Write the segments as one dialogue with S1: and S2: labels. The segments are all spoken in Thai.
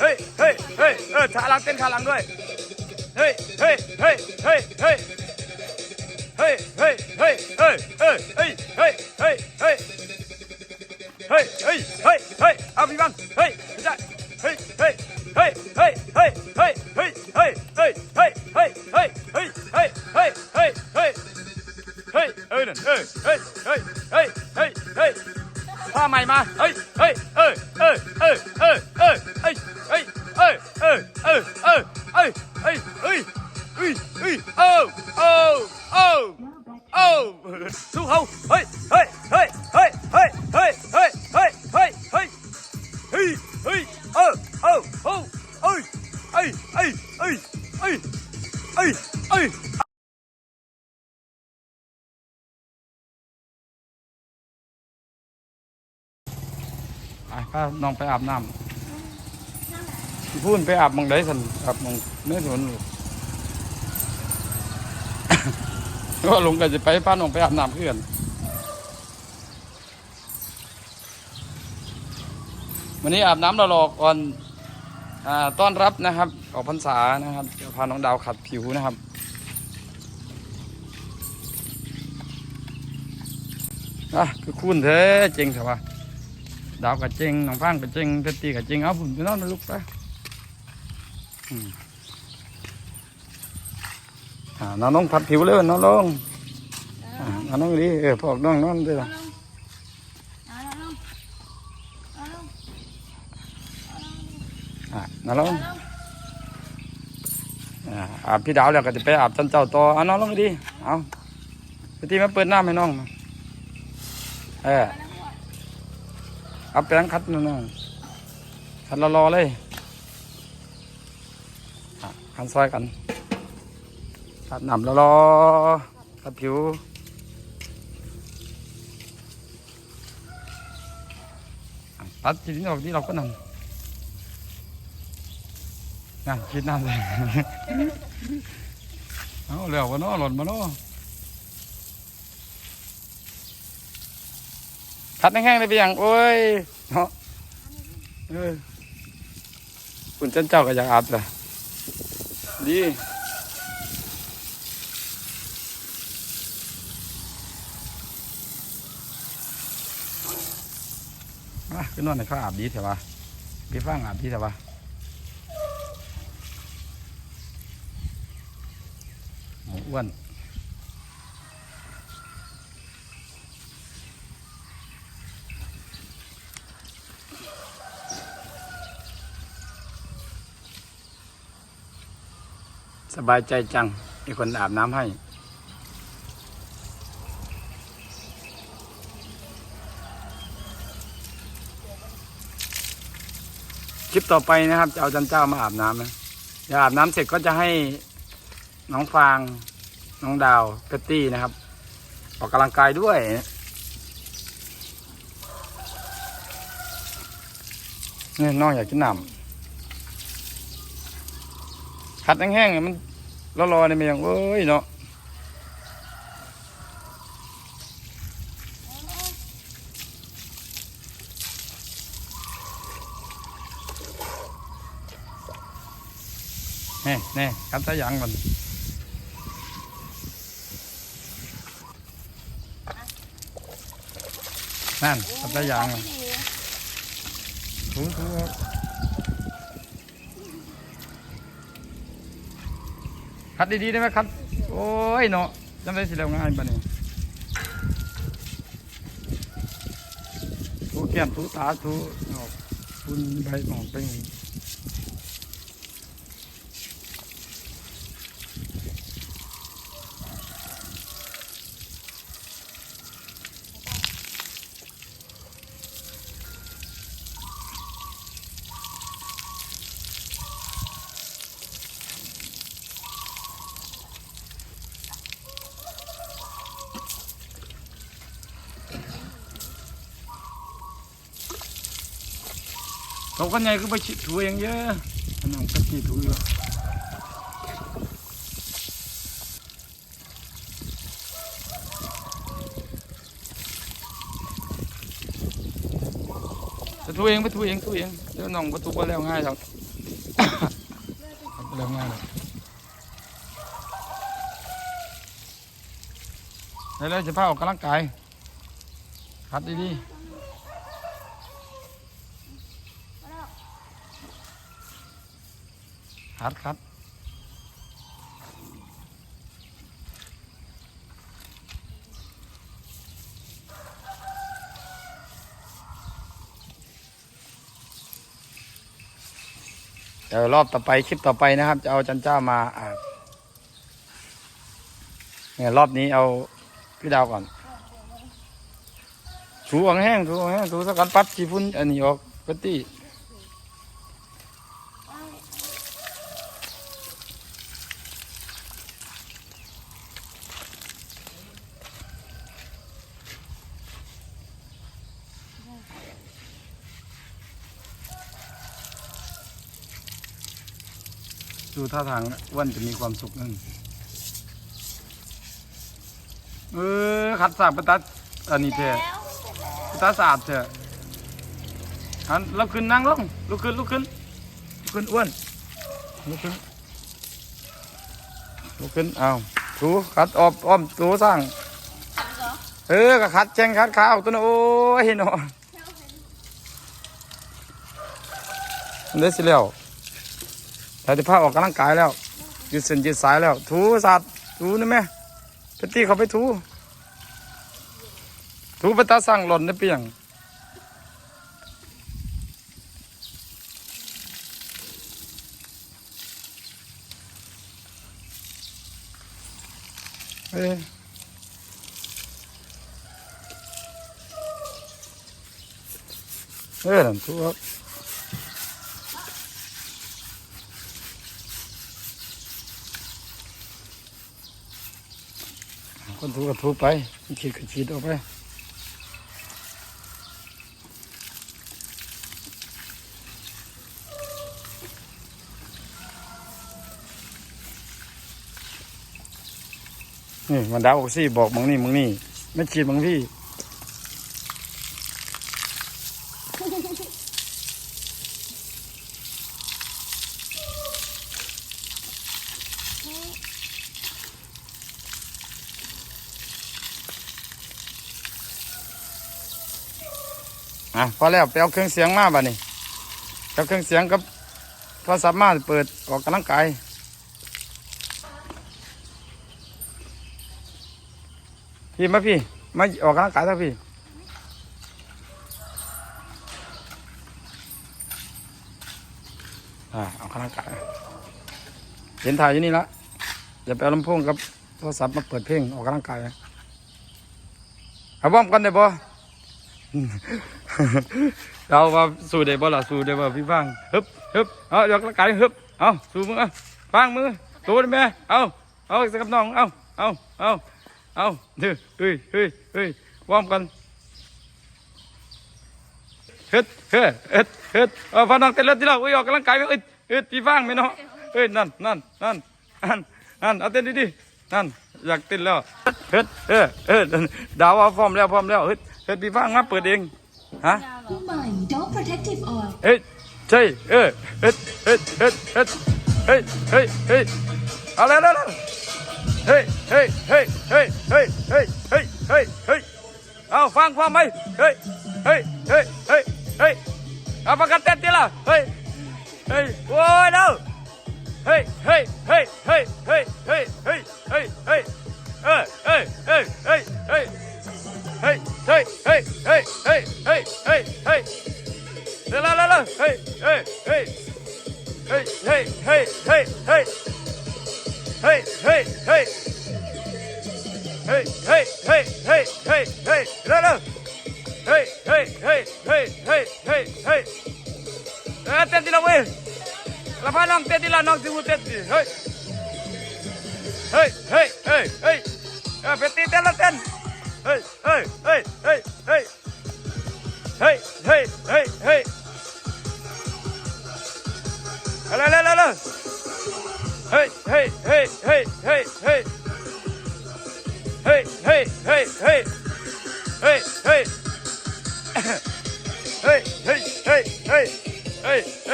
S1: เฮ้ยเฮ้ยเฮ้ยเออขาหลังเต้นขาหลังด้วย เฮ้ยเฮ้ยเฮ้ยเฮ้ยเฮ้ยเฮ้ยเฮ้ยเฮ้ยเฮ้ยเฮ้ยเฮ้ยเฮ้ยเฮ้ยเฮ้ยเฮ้ยเฮ้ยเฮ้ยเฮ้ยเอาพี่บังเฮ้ยไม่ใช่เฮ้ยเฮ้ยเฮ้ยเฮ้ยเฮ้ยเฮ้ยเฮ้ยเฮ้ยเฮ้ยเฮ้ยเฮ้ยเฮ้ยเฮ้ยเฮ้ยเฮ้ยเฮ้ยเฮ้ยเฮ้ยเอ้ยนั่นเฮ้ยเฮ้ยเฮ้ยเฮ้ยเฮ้ยเฮ้ยผ้าใหม่มาเฮ้ยเฮ้ยเอ้ยเอ้ยเอ้ย พาน้องไปอาบน้ำพูนไปอาบหมองไดสันอาบหมองเนื้อสวนลูกก็ลงกันจะไปพาน้องไปอาบน้ำเพื่อนวันนี้อาบน้ำรอๆก่อนอ่าต้อนรับนะครับ ออกพรรษานะครับจะพาน้องดาวขัดผิวนะครับอะคือคุณเท้จริงเถอะวะ ดาวกับเจงน้องฟางกับเจงเพชรตีกับเจงเอาผมไปนอนนะลูกไปอืมอ่าน้องน้องผัดผิวเลยน้องน้องอ่าน้องน้องดีเออพอกน้องนอนด้วยล่ะอ่าน้องน้องอ่าอาบพี่ดาวแล้วก็จะไปอาบจันเจ้าต่อเอาน้องน้องดีเอาเพชรตีมาเปิดน้ำให้น้องมาเออ เอาแป้งคัดนั่นน่ะคัดรอๆเลยคันซอยกันคัดหนำรอๆคัดผิวตัดจีนออกที่เราก็นั่นนั่นคิดนั่นเลยเอาเหลวมาเนาะหล่นมาเนาะ คัดแห้งๆเลยไปอย่างโอ้ยเนาะคุณเจ้าเจ้าก็อยากอาบเลยดีมาขึ้นนอนในข้าอาบดีเถอะวะพี่ฟังอาบดีเถอะวะหมูอ้วน สบายใจจัง มีคนอาบน้ำให้ คลิปต่อไปนะครับจะเอาจันเจ้ามาอาบน้ำนะเดี๋ยวอาบน้ำเสร็จก็จะให้น้องฟาง น้องดาวเพตตี้นะครับ ออกกำลังกายด้วยเนี่ยน้องอยากกินน้ำ ขัดแห้งๆเนี่ยมันรอๆเนี่ยมันยังเอ้ยเนาะแน่แน่ขัดตะยังมันนั่นขัดตะยังมันถูถูครับ คัดดีๆได้ไหมครับ โอ้ยเนาะจำได้สิแล้วง่ายปะเนี่ยถูแก้มถูตาถูออกคุณใบออกไปหม เขากันไงก็ไปชิถูเองเยอะน้องกะทิถูอยู่จะถูเองไปถูเองถูเองเดี๋ยวน้องก็ถูไปแล้วง่ายครับเริ่มง่ายเลยเร็วจะพาออกกำลังกายคัดดีๆ คัดคัดเดี๋ยวรอบต่อไปคลิปต่อไปนะครับ จะเอาจันเจ้ามาอ่าเนี่ยรอบนี้เอาพี่ดาวก่อนถูอังแห้งถูอังแห้งถูสกัดปัดขี้ฝุ่นอันนี้ออกปกติ ดูท่าทางอ้วันจะมีความสุขนั่นเออขัดสาบประตัดอันนี้เท่ตาสะอาดเถอะอันลุกขึ้นนั่งลงลุกขึ้นลุกขึ้นลุกขึ้นอ้วนลุกขึ้นลุกขึ้นเอาถูขัดออบอ้อมถูสร้างเออก็ขัดแจงขัดขาวตัวน่ะโอ้ยเนาะมันได้สิแล้ว แต่ที่พาออกกำลังกายแล้วยืดเส้นยืดสายแล้ว ถูสัตว์ถูนะแม่ไปตีเขาไปถู ถูไปตาสั่งหล่นได้เปียงเอ้ยเอ้ยนั่นถูค รับคนถูก็ถูไปขีดก็ขีดออกไปนี่มันดาวออกซี่บอกมึงนี่มึงนี่ ไม่ขีดมึงพี่ พอแล้วไปเอาเครื่องเสียงมาบ่ะนี่เอาเครื่องเสียงกับโทรศัพท์มาเปิดออกกำลังกายพี่มาพี่มาออกกำลังกายเถอะพี่อ่าออกกำลังกายเห็นถ่ายอยู่นี่ละอย่าไปเอาลำโพงกับโทรศัพท์มาเปิดเพลงออกกำลังกายเอาบ้อมกันได้บ่ เราว่าสู้ได้บ่ล่ะสู้ได้บ่พี่ฟังฮึบฮึบเอาออกกำลังกายฮึบเอาสู้มือเอาฟังมือตัวได้ไหมเอาเอาสักกับน้องเอาเอาเอาเอาเฮ้ยเฮ้ยเฮ้ยเฮ้ยวอมกันเฮ็ดเฮ็ดเฮ็ดเฮ็ดเอาพาน้องเต้นเลือดที่เราอุ้ยออกกำลังกายไหมเอ้ยเฮ็ดพี่ฟางไหมเนาะเฮ้ยนั่นนั่นนั่นนั่นนั่นเอาเต้นดีๆนั่นอยากเต้นแล้วเฮ็ดเออเออดาวว่าพร้อมแล้วพร้อมแล้วเฮ็ดเฮ็ดพี่ฟางมาเปิดเอง ฮะ
S2: ตัวใหม่ Dog Protective Oil
S1: เฮ้ยใช่เออเฮ็ดเฮ็ดเฮ็ดเฮ็ดเฮ้ยเฮ้ยเฮ้ย 嘿，嘿，嘿，嘿，来来来，嘿，嘿，嘿。嘿嘿嘿嘿，嘿嘿嘿嘿，嘿嘿嘿嘿嘿嘿，来了，嘿嘿嘿嘿嘿嘿嘿，来点的了喂，老板娘点的了，弄几壶点的，嘿，嘿嘿嘿嘿，啊，别点点了点。嘿，来来来来来，嘿嘿嘿嘿嘿嘿，嘿嘿嘿嘿，嘿嘿，嘿嘿嘿嘿嘿嘿嘿，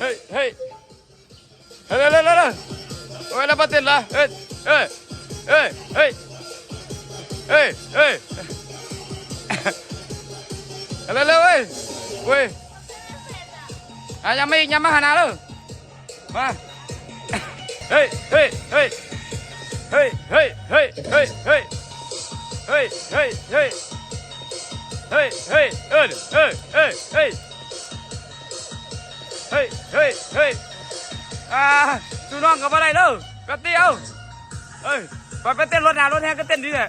S1: 嘿嘿，来来来来，我来把电拉，哎哎哎哎。ơi ơi leo leo ơi ui. À nhà mi, nhà má hà nào đâu mà hey hey hey. Hey hey hey hey hey. Hey hey hey. Hey hey ơi ơi ơi hey. Hey hey hey. À tụi nó có vào đây đâu. Có tiêu hey và cái tên luôn nào luôn ha cái tên đi này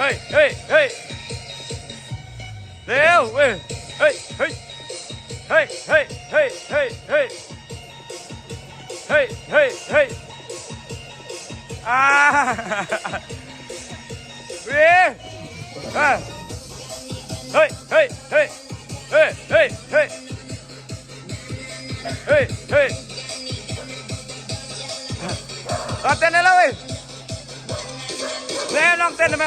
S1: เฮ้ยเฮ้ยเฮ้ยเร็วเฮ้ยเฮ้ยเฮ้ยเฮ้ยเฮ้เฮ้เฮ้เฮ้เฮ้เฮ้เฮ้อ่าเว้ยเฮ้ยเฮ้ยเฮ้ยเฮ้ยเฮ้ยเฮ้ยเฮ้ยเฮ้ยลอเต้นไแล้วเว้ยเร็นลองเต้นได้ไหม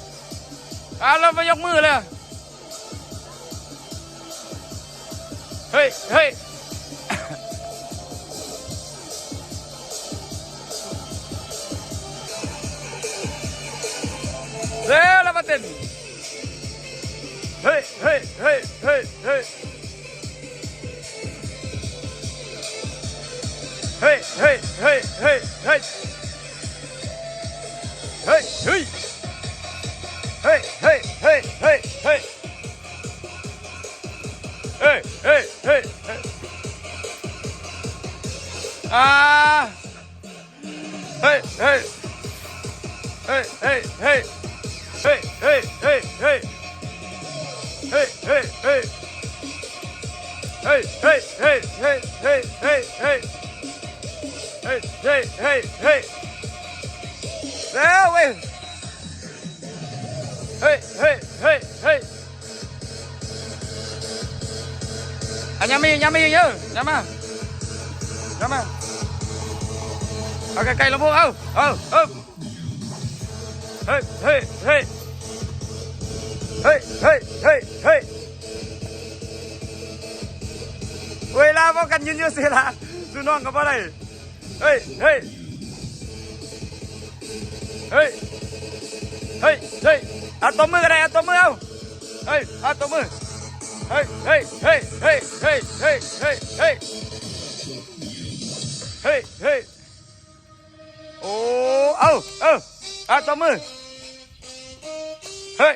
S1: อ่ะเราไปยกมือเลยเฮ้ยเฮ้ยเร็วเรามาเต้นเฮ้ยเฮ้ยเฮ้ยเฮ้ยเฮ้ย เฮ้ยเฮ้ยเฮ้ยแล้วเว้ยเฮ้ยเฮ้ยเฮ้ยเฮ้ยอันยังมียังมีเยอะยังมายังมาเอาไกลๆลงพวกเอาเอาเอาเฮ้ยเฮ้ยเฮ้ยเฮ้ยเฮ้ยเฮ้ยเฮ้ยเวลาพวกกันยืนอยู่เสียละดูน้องกับอะไร เฮ้ย เฮ้ย เฮ้ย เฮ้ย เฮ้ยเอาตบมือกันเลยเอาตบมือเอาเฮ้ยเอาตบมือ เฮ้ย เฮ้ย เฮ้ย เฮ้ย เฮ้ย เฮ้ย เฮ้ย เฮ้ย เฮ้โอ้ เอาเอาเอาตบมือ เฮ้ย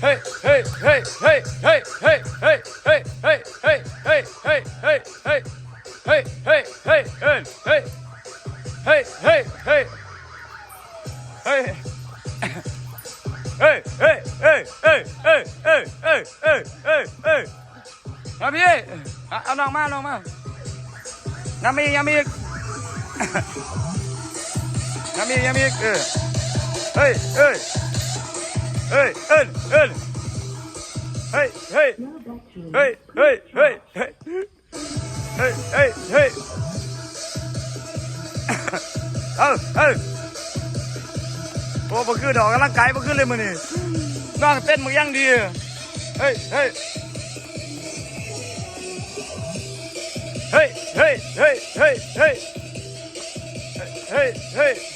S1: เออเต้นทีละเว้ยละพาน้องเต้นทีละน้องสิวูเต้นทีเฮ้ยเฮ้ย เฮ้ยเฮ้ยเฮ้ยเออเป็ดตีเต้นละเต้นเฮ้ยเฮ้ยเฮ้ยเฮ้ยเฮ้ย hey, hey, hey, hey. La la la la. Hey, hey, hey, hey, hey, hey. Hey, hey, hey, hey. Hey, hey. hey, hey, hey, hey. Hey, hey. เอาเต้นแล้วบ่เต้นแล้น้องเต้นเอาตัวมือเฮ้ยเอ้ยเอ้ยเอ้ยเฮ้ยเฮ้ยเฮ้ยเฮ้ย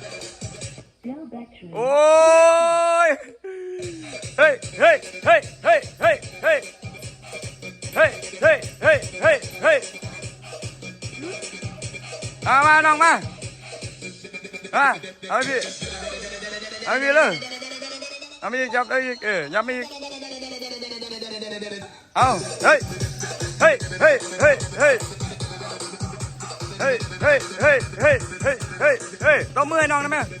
S1: เฮ้ย เฮ้ย เฮ้ย เฮ้ย เฮ้ย เฮ้ย เฮ้ย เฮ้ย เฮ้ย เฮ้ย เฮ้ย เฮ้ยมาพี่เอาเอาน้องมาน้องมาน้ำมีน้ำมีน้ำมีน้ำมีเออเฮ้ยเฮ้ยเฮ้ยเอิ้นเอิ้นเฮ้ย เฮ้ย
S2: เฮ้ย
S1: เฮ้ย เฮ้ยเฮ้ย เฮ้ย เฮ้ย เฮ้ย เฮ้ยเอาเอาโอ้บ่คือดอกกำลัง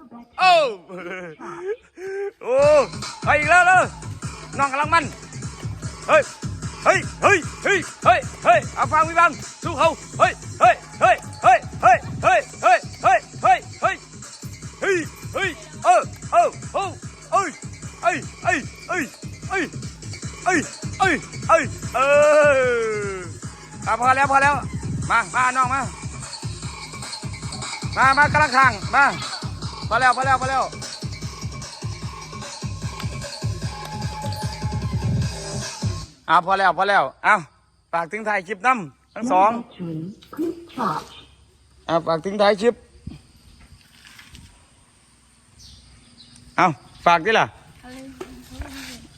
S1: โอ้โอ้ไปอีกแล้วเลยน้องกำลังมันเฮ้ยเฮ้ยเฮ้ยเฮ้ยเฮ้ยเฮ้ยเอาฟังวิบังสู้เขาเฮ้ยเฮ้ยเฮ้ยเฮ้ยเฮ้ยเฮ้ยเฮ้ยเฮ้ยเฮ้ยเฮ้ยเฮ้ยเฮ้ยเออเออเออเอ้ยเอ้ยเอ้ยเอ้ยเอ้ยเอ้ยเอ้ยเอ้ยเอออะพอแล้วพอแล้วมามาน้องมา มา มากำลังทางมา พอแล้วพอแล้วพอแล้วอ่าพอแล้วพอแล้วเอาฝากถึงถ่ายคลิปน้ำทั้งสอง
S2: No battery. Quick charge.
S1: อ่าฝากถึงถ่ายคลิปเอาฝากดิล่ะ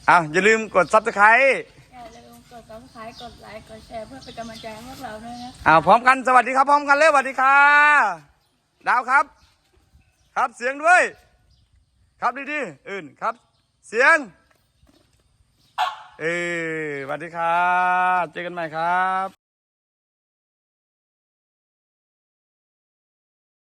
S1: เอาอย่าลืมกดซับสไครต์
S3: อย่าลืมกด subscribe กดไลค์ กดแชร์เพื่อเป็นกำลังใจให้พวกเราด้วยนะ
S1: อ่าพร้อมกัน สวัสดีครับ พร้อมกันเลยสวัสดีค่ะ ดาวครับ ครับเสียงด้วย ครับดีๆอื่นครับ เสียง เออสวัสดีครับ เจอกันใหม่ครับ